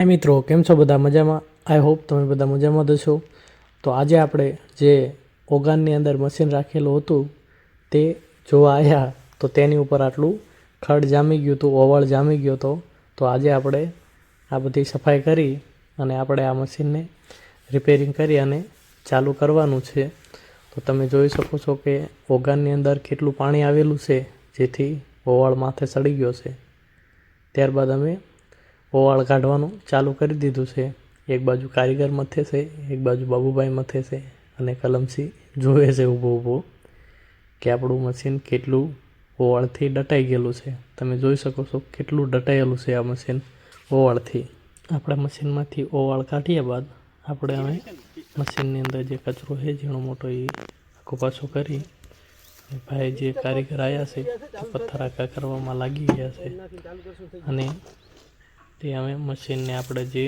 હાય મિત્રો, કેમ છો બધા મજામાં? આઈ હોપ તમે બધા મજામાં તો છો. તો આજે આપણે જે ઓગાનની અંદર મશીન રાખેલું હતું તે જોવા આવ્યા તો તેની ઉપર આટલું ખડ જામી ગયું હતું, ઓવળ જામી ગયો હતો. તો આજે આપણે આ બધી સફાઈ કરી અને આપણે આ મશીનને રિપેરિંગ કરી અને ચાલુ કરવાનું છે. તો તમે જોઈ શકો છો કે ઓગાનની અંદર કેટલું પાણી આવેલું છે, જેથી ઓવાળ માથે સડી ગયો છે. ત્યારબાદ અમે ઓવાળ કાઢવાનું ચાલુ કરી દીધું છે. એક બાજુ કારીગર મથે છે, એક બાજુ બાબુભાઈ મથે છે અને કલમસી જોવે છે ઊભો ઊભો કે આપણું મશીન કેટલું ઓવાળથી ડટાઈ ગયેલું છે. તમે જોઈ શકો છો કેટલું ડટાયેલું છે આ મશીન ઓવાળથી આપણે મશીનમાંથી ઓવાળ કાઢ્યા બાદ આપણે હવે મશીનની અંદર જે કચરો છે ઝીણો મોટો એ આખો પાછો કરી ભાઈ જે કારીગર આવ્યા છે તે પથ્થર આખા કરવામાં લાગી ગયા છે. અને તે અમે મશીનને આપણે જે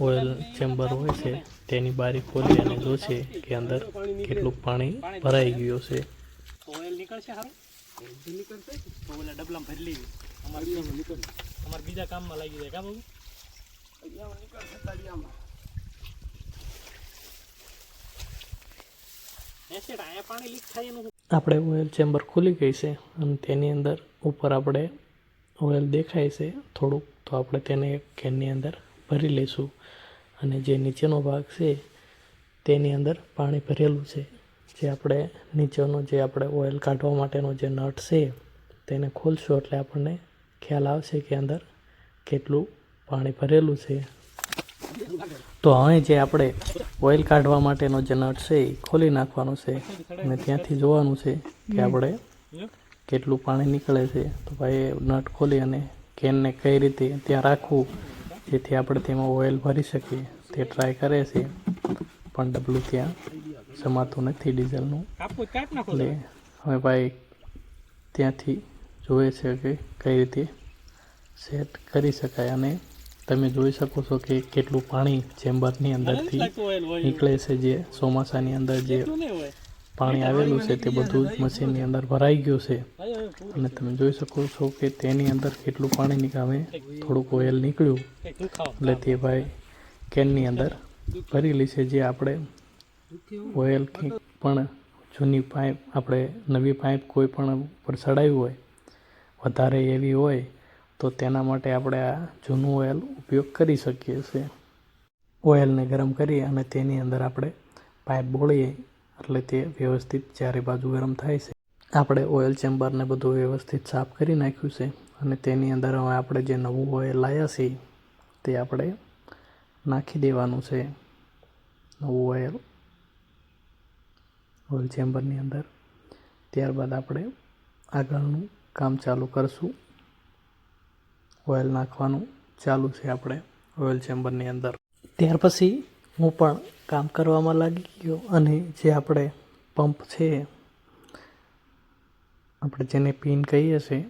ઓઇલ ચેમ્બર હોય છે તેની બારી ખોલી અને જોશે કે અંદર કેટલું પાણી ભરાઈ ગયું છે. ઓઇલ નીકળશે સારું નીકળશે? તો ઓલા ડબલામાં ભરી લેવી અમારે અમારે બીજા કામમાં લાગી જાય કા બાબુ? પાણી લીક આપણે ઓઇલ ચેમ્બર ખુલી ગઈ છે અને તેની અંદર ઉપર આપણે ઓઇલ દેખાય છે થોડુંક, તો આપણે તેને કેનની અંદર ભરી લઈશું અને જે નીચેનો ભાગ છે, તેની અંદર પાણી ભરેલું છે. જે આપણે નીચેનો જે આપણે ઓઇલ કાઢવા માટેનો જે નટ છે, તેને ખોલશું એટલે આપણને ખ્યાલ આવશે કે અંદર કેટલું પાણી ભરેલું છે. તો હવે જે આપણે ઓઇલ કાઢવા માટેનો જે નટ છે, એ ખોલી નાખવાનો છે. અને ત્યાંથી જોવાનું છે કે આપણે કેટલું પાણી નીકળે છે તો ભાઈ નટ ખોલી અને કેનને કઈ રીતે ત્યાં રાખવું જેથી આપણે તેમાં ઓઇલ ભરી શકીએ તે ટ્રાય કરે છે. પણ ડબલું ત્યાં સમાતું નથી ડીઝલનું. એટલે હવે ભાઈ ત્યાંથી જોવે છે કે કઈ રીતે સેટ કરી શકાય અને તમે જોઈ શકો છો કે કેટલું પાણી ચેમ્બરની અંદરથી નીકળે છે જે ચોમાસાની અંદર જે પાણી આવેલું છે તે બધું જ મશીનની અંદર ભરાઈ ગયું છે. અને તમે જોઈ શકો છો કે તેની અંદર કેટલું પાણી નીકળે. થોડુંક ઓઇલ નીકળ્યું. એટલે તે ભાઈ કેનની અંદર ભરેલી છે જે આપણે ઓઇલ કંઈક પણ જૂની પાઇપ આપણે નવી પાઇપ કોઈ પણ ઉપર ચડાવી હોય, વધારે એવી હોય, તો તેના માટે આપણે આ જૂનું ઓઇલ ઉપયોગ કરી શકીએ છીએ. ઓઇલને ગરમ કરી અને તેની અંદર આપણે પાઇપ બોળીએ. એટલે તે વ્યવસ્થિત ચારે બાજુ ગરમ થાય છે. આપણે ઓઇલ ચેમ્બરને બધું વ્યવસ્થિત સાફ કરી નાખ્યું છે અને તેની અંદર હવે આપણે જે નવું ઓઇલ લાવ્યા છીએ તે આપણે નાખી દેવાનું છે. નવું ઓઇલ ઓઇલ ચેમ્બરની અંદર. ત્યારબાદ આપણે આગળનું કામ ચાલુ કરશું. ઓઇલ નાખવાનું ચાલુ છે આપણે ઓઇલ ચેમ્બરની અંદર. ત્યાર પછી હું પણ કામ કરવામાં લાગી ગયો અને જે આપણે પંપ છે, આપણે જેને પિન કહીએ છીએ,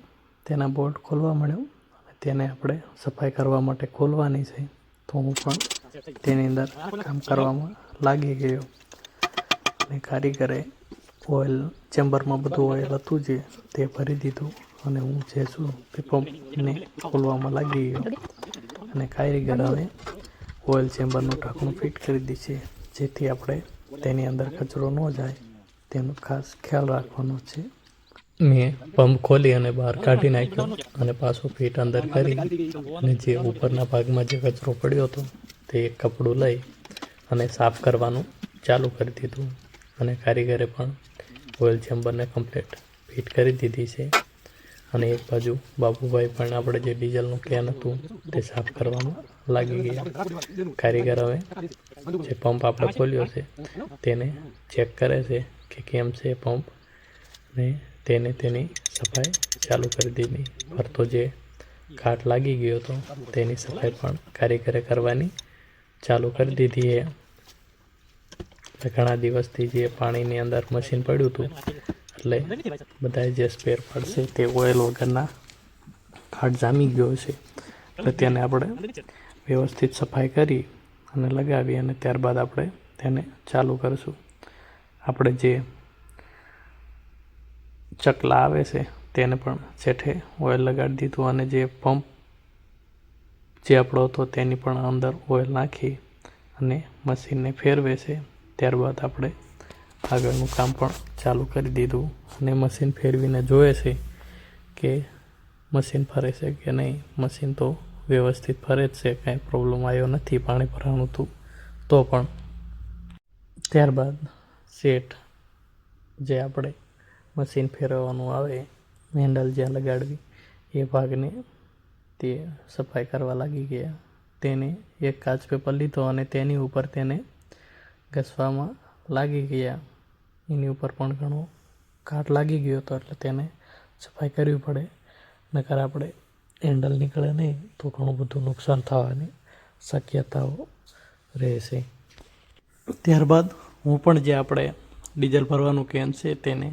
તેના બોલ્ટ ખોલવા મળ્યો અને તેને આપણે સફાઈ કરવા માટે ખોલવાની છે. તો હું પણ તેની અંદર કામ કરવામાં લાગી ગયો. અને કારીગરે ઓઇલ, ચેમ્બરમાં બધું ઓઇલ હતું જે, તે ભરી દીધું અને હું જે છું તે પંપને ખોલવામાં લાગી ગયો. અને કારીગર હવે ઓઇલ ચેમ્બરનું ઢાંકણું ફિટ કરી દે છે જેથી આપણે તેની અંદર કચરો ન જાય. તેનો ખાસ ખ્યાલ રાખવાનો છે. મેં પંપ ખોલી અને બહાર કાઢી નાખ્યો અને પાછો ફિટ અંદર કરી અને જે ઉપરના ભાગમાં જે કચરો પડ્યો હતો તે એક કપડું લઈ અને સાફ કરવાનું ચાલુ કરી દીધું. અને કારીગરે પણ ઓઇલ ચેમ્બરને કમ્પ્લીટ ફિટ કરી દીધી છે. અને એક બાજુ બાબુભાઈ પણ આપણે જે ડીઝલનું કેન હતું તે સાફ કરવામાં લાગી ગયા. કારીગર હવે જે પંપ આપણે ખોલ્યો છે, તેને ચેક કરે છે કે કેમ છે પંપ અને તેને તેની સફાઈ ચાલુ કરી દીધી. ફરતો જે ઘાટ લાગી ગયો હતો, તેની સફાઈ પણ કારીગરે કરવાની ચાલુ કરી દીધી એ ઘણા દિવસથી જે પાણીની અંદર મશીન પડ્યું હતું એટલે બધા જે સ્પેર પાર્ટ છે તે ઓઇલ વગરના ખાટ જામી ગયો છે. એટલે તેને આપણે વ્યવસ્થિત સફાઈ કરી અને લગાવી અને ત્યારબાદ આપણે તેને ચાલુ કરીશું. આપણે જે ચકલા આવે છે તેને પણ છેઠે ઓઇલ લગાડી દીધું અને જે પંપ જે આપણો હતો તેની પણ અંદર ઓઇલ નાખી અને મશીનને ફેરવે છે. ત્યારબાદ આપણે આગળનું કામ પણ ચાલુ કરી દીધું. અને મશીન ફેરવીને જોવે છે કે મશીન ફરે છે કે નહીં. મશીન તો વ્યવસ્થિત ફરે જ છે, કાંઈ પ્રોબ્લેમ આવ્યો નથી પાણી ભરાણું હતું તો પણ ત્યારબાદ સેટ જે આપણે મશીન ફેરવવાનું આવે હેન્ડલ જ્યાં લગાડવી, એ ભાગને તે સફાઈ કરવા લાગી ગયા. તેને એક કાચ પેપર લીધો અને તેની ઉપર તેને ઘસવામાં લાગી ગયા. એની ઉપર પણ ઘણો કાટ લાગી ગયો હતો, એટલે તેને સફાઈ કરવી પડે. નકર આપણે હેન્ડલ નીકળે નહીં, તો ઘણું બધું નુકસાન થવાની શક્યતાઓ રહેશે. ત્યારબાદ હું પણ જે આપણે ડીઝલ ભરવાનું કેન છે, તેને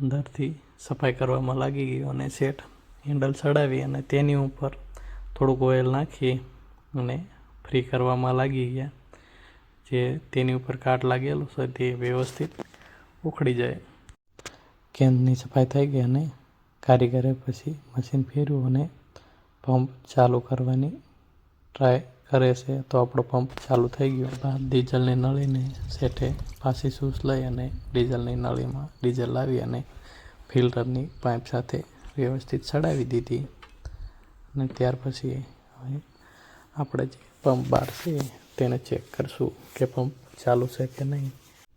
અંદરથી સફાઈ કરવામાં લાગી ગયો અને સેટ હેન્ડલ ચડાવી અને તેની ઉપર થોડુંક ઓઇલ નાખી અને ફ્રી કરવામાં લાગી ગયા. જે તેની ઉપર કાટ લાગેલો છે તે વ્યવસ્થિત ઉખડી જાય. કેનની સફાઈ થઈ ગઈ અને કારીગરે પછી મશીન ફેર્યું અને પંપ ચાલુ કરવાની ટ્રાય કરે છે. તો આપણો પંપ ચાલુ થઈ ગયો બાદ ડીઝલની નળીને સેટે પાછી સૂસ લઈ અને ડીઝલની નળીમાં ડીઝલ લાવી અને ફિલ્ટરની પાઇપ સાથે વ્યવસ્થિત ચડાવી દીધી. અને ત્યાર પછી આપણે જે પંપ બહાર છે તેને ચેક કરશું કે પંપ ચાલુ છે કે નહીં.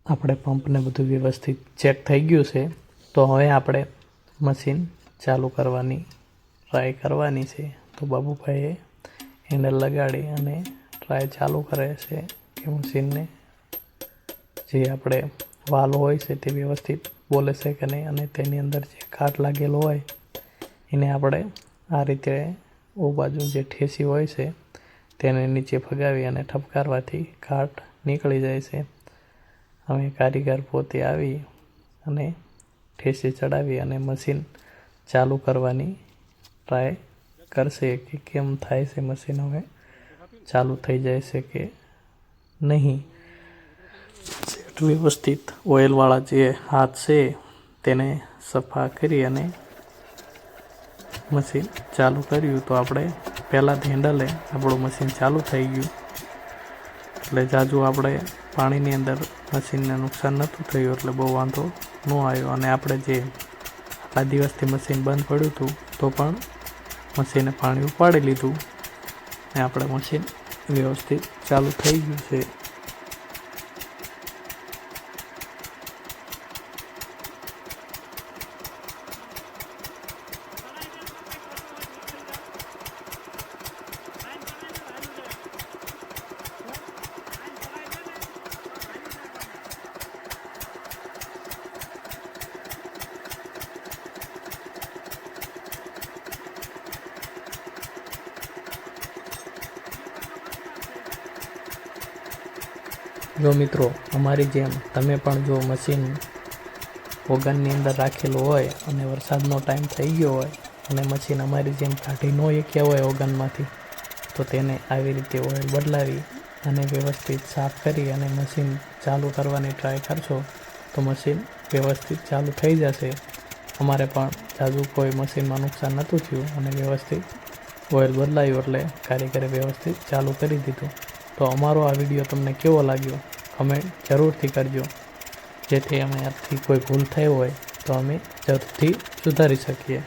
આપણે પંપને બધું વ્યવસ્થિત ચેક થઈ ગયું છે, તો હવે આપણે મશીન ચાલુ કરવાની ટ્રાય કરવાની છે. તો બાબુભાઈએ હેન્ડલ લગાડી અને ટ્રાય ચાલુ કરે છે કે મશીનને જે આપણે વાલ હોય છે તે વ્યવસ્થિત બોલે છે કે નહીં અને તેની અંદર જે કાટ લાગેલો હોય, એને આપણે આ રીતે ઓ બાજુ જે ઠેસી હોય છે તેને નીચે ફગાવી અને ઠપકારવાથી કાટ નીકળી જાય છે. હવે કારીગર પોતે આવી અને ઠેસી ચડાવી અને મશીન ચાલુ કરવાની ટ્રાય કરશે કે કેમ થાય છે મશીન હવે? ચાલુ થઈ જાય છે કે નહીં? વ્યવસ્થિત ઓઇલવાળા જે હાથ છે તેને સફા કરી અને મશીન ચાલુ કર્યું. તો આપણે પહેલાં જ હેન્ડલે આપણું મશીન ચાલુ થઈ ગયું. એટલે જાજુ આપણે પાણીની અંદર મશીનને નુકસાન નહોતું થયું, એટલે બહુ વાંધો ન આવ્યો. અને આપણે જે આટલા દિવસથી મશીન બંધ પડ્યું હતું, તો પણ મશીને પાણી ઉપાડી લીધું. ને આપણે મશીન વ્યવસ્થિત ચાલુ થઈ ગયું છે. જો મિત્રો, અમારી જેમ તમે પણ જો મશીન ઓગનની અંદર રાખેલું હોય અને વરસાદનો ટાઈમ થઈ ગયો હોય અને મશીન અમારી જેમ કાઢી ન શક્યા હોય ઓગનમાંથી તો તેને આવી રીતે ઓઇલ બદલાવી અને વ્યવસ્થિત સાફ કરી અને મશીન ચાલુ કરવાની ટ્રાય કરશો, તો મશીન વ્યવસ્થિત ચાલુ થઈ જશે. અમારે પણ જાજુ કોઈ મશીનમાં નુકસાન નહોતું થયું અને વ્યવસ્થિત ઓઇલ બદલાયું એટલે કારીગરે વ્યવસ્થિત ચાલુ કરી દીધું. તો અમારો આ વીડિયો તમને કેવો લાગ્યો કમેન્ટ જરૂરથી કરજો. જેથી અમે આથી કોઈ ભૂલ થઈ હોય, તો અમે જરૂરથી સુધારી શકીએ.